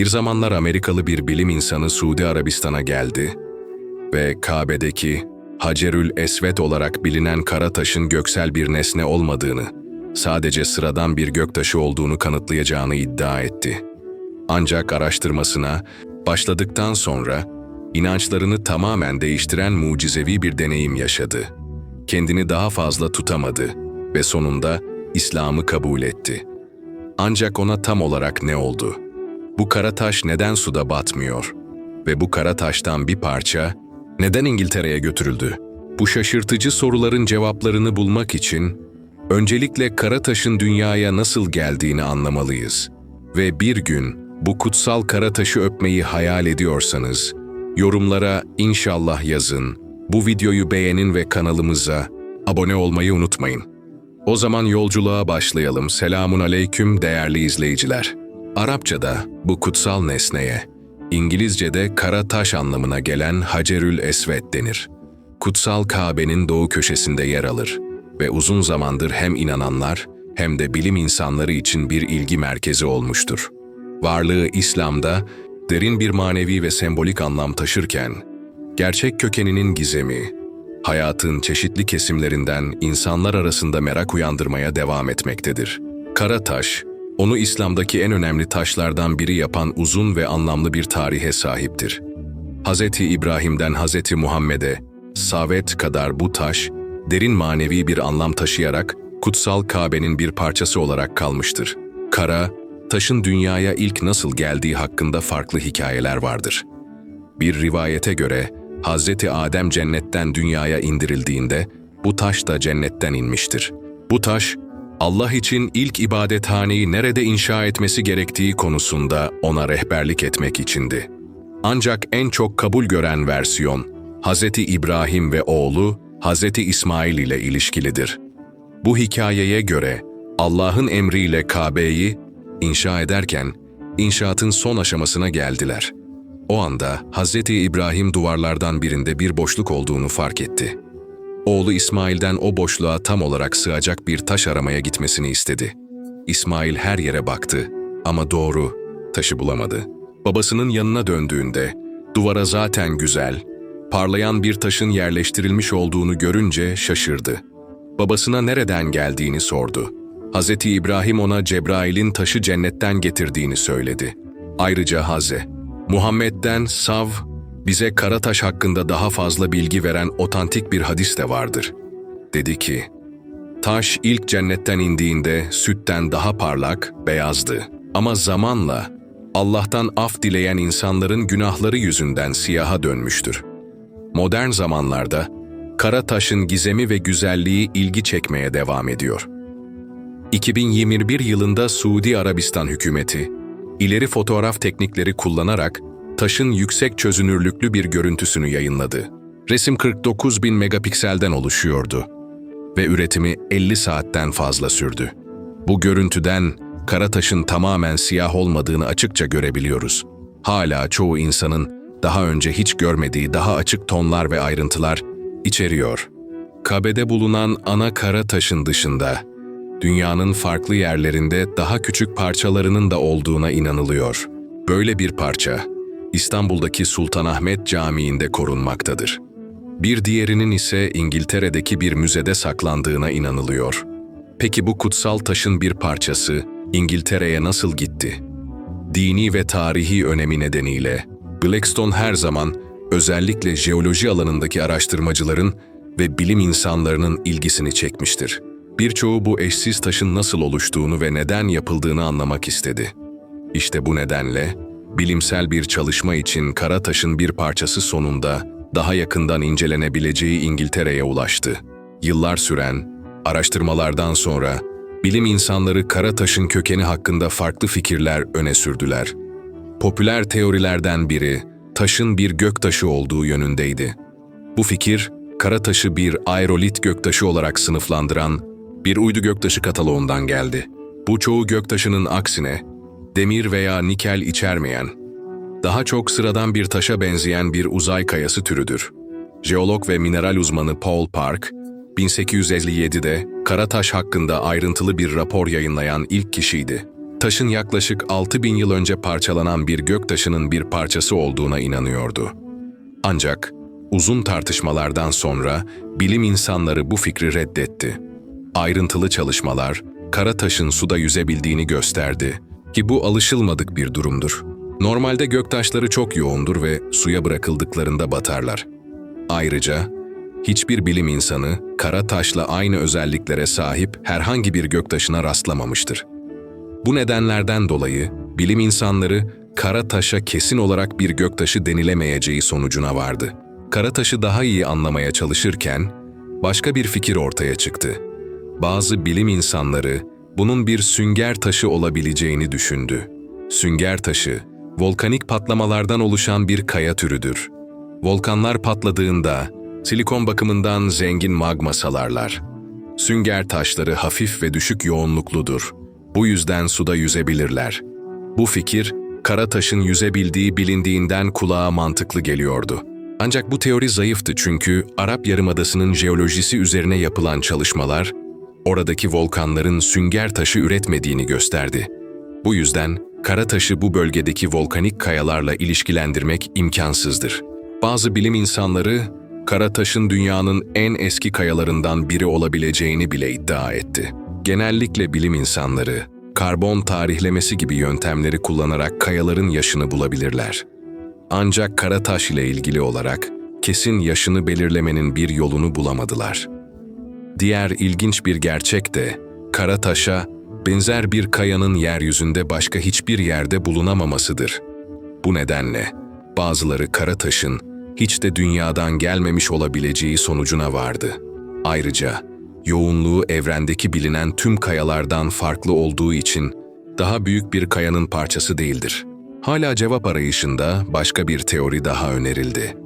Bir zamanlar Amerikalı bir bilim insanı Suudi Arabistan'a geldi ve Kabe'deki Hacerül Esved olarak bilinen kara taşın göksel bir nesne olmadığını, sadece sıradan bir göktaşı olduğunu kanıtlayacağını iddia etti. Ancak araştırmasına başladıktan sonra inançlarını tamamen değiştiren mucizevi bir deneyim yaşadı. Kendini daha fazla tutamadı ve sonunda İslam'ı kabul etti. Ancak ona tam olarak ne oldu? Bu kara taş neden suda batmıyor? Ve bu kara taştan bir parça neden İngiltere'ye götürüldü? Bu şaşırtıcı soruların cevaplarını bulmak için öncelikle kara taşın dünyaya nasıl geldiğini anlamalıyız. Ve bir gün bu kutsal kara taşı öpmeyi hayal ediyorsanız yorumlara inşallah yazın. Bu videoyu beğenin ve kanalımıza abone olmayı unutmayın. O zaman yolculuğa başlayalım. Selamun aleyküm değerli izleyiciler. Arapçada bu kutsal nesneye, İngilizce'de kara taş anlamına gelen Hacerül Esved denir. Kutsal Kabe'nin doğu köşesinde yer alır ve uzun zamandır hem inananlar hem de bilim insanları için bir ilgi merkezi olmuştur. Varlığı İslam'da derin bir manevi ve sembolik anlam taşırken, gerçek kökeninin gizemi, hayatın çeşitli kesimlerinden insanlar arasında merak uyandırmaya devam etmektedir. Kara taş, onu İslam'daki en önemli taşlardan biri yapan uzun ve anlamlı bir tarihe sahiptir. Hz. İbrahim'den Hz. Muhammed'e, Savet kadar bu taş, derin manevi bir anlam taşıyarak kutsal Kabe'nin bir parçası olarak kalmıştır. Kara, taşın dünyaya ilk nasıl geldiği hakkında farklı hikayeler vardır. Bir rivayete göre Hazreti Adem cennetten dünyaya indirildiğinde bu taş da cennetten inmiştir. Bu taş Allah için ilk ibadethaneyi nerede inşa etmesi gerektiği konusunda ona rehberlik etmek içindi. Ancak en çok kabul gören versiyon Hz. İbrahim ve oğlu Hz. İsmail ile ilişkilidir. Bu hikayeye göre Allah'ın emriyle Kabe'yi inşa ederken inşaatın son aşamasına geldiler. O anda Hz. İbrahim duvarlardan birinde bir boşluk olduğunu fark etti. Oğlu İsmail'den o boşluğa tam olarak sığacak bir taş aramaya gitmesini istedi. İsmail her yere baktı ama doğru taşı bulamadı. Babasının yanına döndüğünde duvara zaten güzel, parlayan bir taşın yerleştirilmiş olduğunu görünce şaşırdı. Babasına nereden geldiğini sordu. Hz. İbrahim ona Cebrail'in taşı cennetten getirdiğini söyledi. Ayrıca Hz. Muhammed'den Sav, bize Karataş hakkında daha fazla bilgi veren otantik bir hadis de vardır. Dedi ki, Taş ilk cennetten indiğinde sütten daha parlak, beyazdı. Ama zamanla Allah'tan af dileyen insanların günahları yüzünden siyaha dönmüştür. Modern zamanlarda kara taşın gizemi ve güzelliği ilgi çekmeye devam ediyor. 2021 yılında Suudi Arabistan hükümeti, ileri fotoğraf teknikleri kullanarak taşın yüksek çözünürlüklü bir görüntüsünü yayınladı. Resim 49 bin megapikselden oluşuyordu ve üretimi 50 saatten fazla sürdü. Bu görüntüden kara taşın tamamen siyah olmadığını açıkça görebiliyoruz. Hala çoğu insanın daha önce hiç görmediği daha açık tonlar ve ayrıntılar içeriyor. Kabe'de bulunan ana kara taşın dışında dünyanın farklı yerlerinde daha küçük parçalarının da olduğuna inanılıyor. Böyle bir parça İstanbul'daki Sultanahmet Camii'nde korunmaktadır. Bir diğerinin ise İngiltere'deki bir müzede saklandığına inanılıyor. Peki bu kutsal taşın bir parçası İngiltere'ye nasıl gitti? Dini ve tarihi önemi nedeniyle Blackstone her zaman özellikle jeoloji alanındaki araştırmacıların ve bilim insanlarının ilgisini çekmiştir. Birçoğu bu eşsiz taşın nasıl oluştuğunu ve neden yapıldığını anlamak istedi. İşte bu nedenle bilimsel bir çalışma için kara taşın bir parçası sonunda daha yakından incelenebileceği İngiltere'ye ulaştı. Yıllar süren araştırmalardan sonra bilim insanları kara taşın kökeni hakkında farklı fikirler öne sürdüler. Popüler teorilerden biri taşın bir göktaşı olduğu yönündeydi. Bu fikir kara taşı bir aerolit göktaşı olarak sınıflandıran bir uydu göktaşı kataloğundan geldi. Bu çoğu göktaşının aksine demir veya nikel içermeyen, daha çok sıradan bir taşa benzeyen bir uzay kayası türüdür. Jeolog ve mineral uzmanı Paul Park, 1857'de kara taş hakkında ayrıntılı bir rapor yayınlayan ilk kişiydi. taşın yaklaşık 6000 yıl önce parçalanan bir göktaşının bir parçası olduğuna inanıyordu. Ancak uzun tartışmalardan sonra bilim insanları bu fikri reddetti. Ayrıntılı çalışmalar, kara taşın suda yüzebildiğini gösterdi ki bu alışılmadık bir durumdur. Normalde göktaşları çok yoğundur ve suya bırakıldıklarında batarlar. Ayrıca hiçbir bilim insanı kara taşla aynı özelliklere sahip herhangi bir göktaşına rastlamamıştır. Bu nedenlerden dolayı bilim insanları kara taşa kesin olarak bir göktaşı denilemeyeceği sonucuna vardı. Kara taşı daha iyi anlamaya çalışırken başka bir fikir ortaya çıktı. Bazı bilim insanları bunun bir sünger taşı olabileceğini düşündü. Sünger taşı, volkanik patlamalardan oluşan bir kaya türüdür. Volkanlar patladığında silikon bakımından zengin magma salarlar. Sünger taşları hafif ve düşük yoğunlukludur. Bu yüzden suda yüzebilirler. Bu fikir, kara taşın yüzebildiği bilindiğinden kulağa mantıklı geliyordu. Ancak bu teori zayıftı çünkü Arap Yarımadası'nın jeolojisi üzerine yapılan çalışmalar, oradaki volkanların sünger taşı üretmediğini gösterdi. Bu yüzden kara taşı bu bölgedeki volkanik kayalarla ilişkilendirmek imkansızdır. Bazı bilim insanları, kara taşın dünyanın en eski kayalarından biri olabileceğini bile iddia etti. Genellikle bilim insanları, karbon tarihlemesi gibi yöntemleri kullanarak kayaların yaşını bulabilirler. Ancak kara taş ile ilgili olarak kesin yaşını belirlemenin bir yolunu bulamadılar. Diğer ilginç bir gerçek de kara taşa benzer bir kayanın yeryüzünde başka hiçbir yerde bulunamamasıdır. Bu nedenle bazıları kara taşın hiç de dünyadan gelmemiş olabileceği sonucuna vardı. Ayrıca yoğunluğu evrendeki bilinen tüm kayalardan farklı olduğu için daha büyük bir kayanın parçası değildir. Hala cevap arayışında başka bir teori daha önerildi.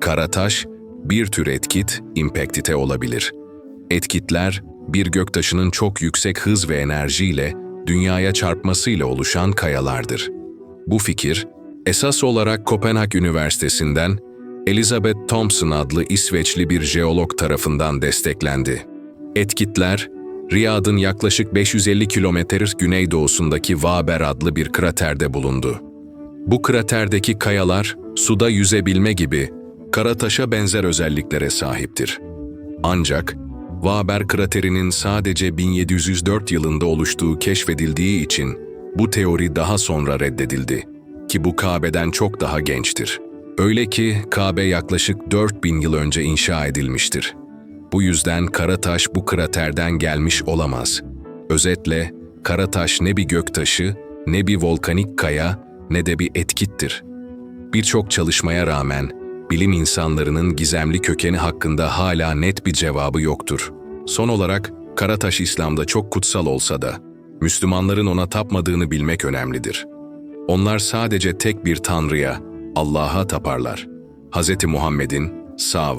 Kara taş bir tür etkit, impaktite olabilir. Etkitler, bir göktaşının çok yüksek hız ve enerjiyle dünyaya çarpmasıyla oluşan kayalardır. Bu fikir, esas olarak Kopenhag Üniversitesi'nden Elizabeth Thompson adlı İsveçli bir jeolog tarafından desteklendi. Etkitler, Riyad'ın yaklaşık 550 kilometre güneydoğusundaki Vaber adlı bir kraterde bulundu. Bu kraterdeki kayalar, suda yüzebilme gibi karataşa benzer özelliklere sahiptir. Ancak Vaber kraterinin sadece 1704 yılında oluştuğu keşfedildiği için bu teori daha sonra reddedildi ki bu Kabe'den çok daha gençtir. Öyle ki Kabe yaklaşık 4000 yıl önce inşa edilmiştir. Bu yüzden Karataş bu kraterden gelmiş olamaz. Özetle Karataş ne bir göktaşı, ne bir volkanik kaya, ne de bir etkittir. Birçok çalışmaya rağmen bilim insanlarının gizemli kökeni hakkında hala net bir cevabı yoktur. Son olarak Karataş İslam'da çok kutsal olsa da Müslümanların ona tapmadığını bilmek önemlidir. Onlar sadece tek bir tanrıya, Allah'a taparlar. Hz. Muhammed'in, Sav,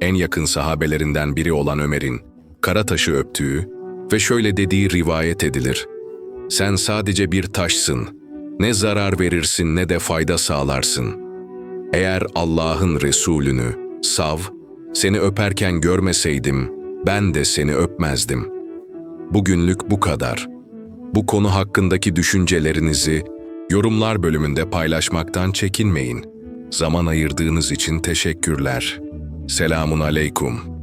en yakın sahabelerinden biri olan Ömer'in kara taşı öptüğü ve şöyle dediği rivayet edilir. Sen sadece bir taşsın, ne zarar verirsin ne de fayda sağlarsın. Eğer Allah'ın Resulünü, Sav, seni öperken görmeseydim, ben de seni öpmezdim. Bugünlük bu kadar. Bu konu hakkındaki düşüncelerinizi yorumlar bölümünde paylaşmaktan çekinmeyin. Zaman ayırdığınız için teşekkürler. Selamun aleyküm.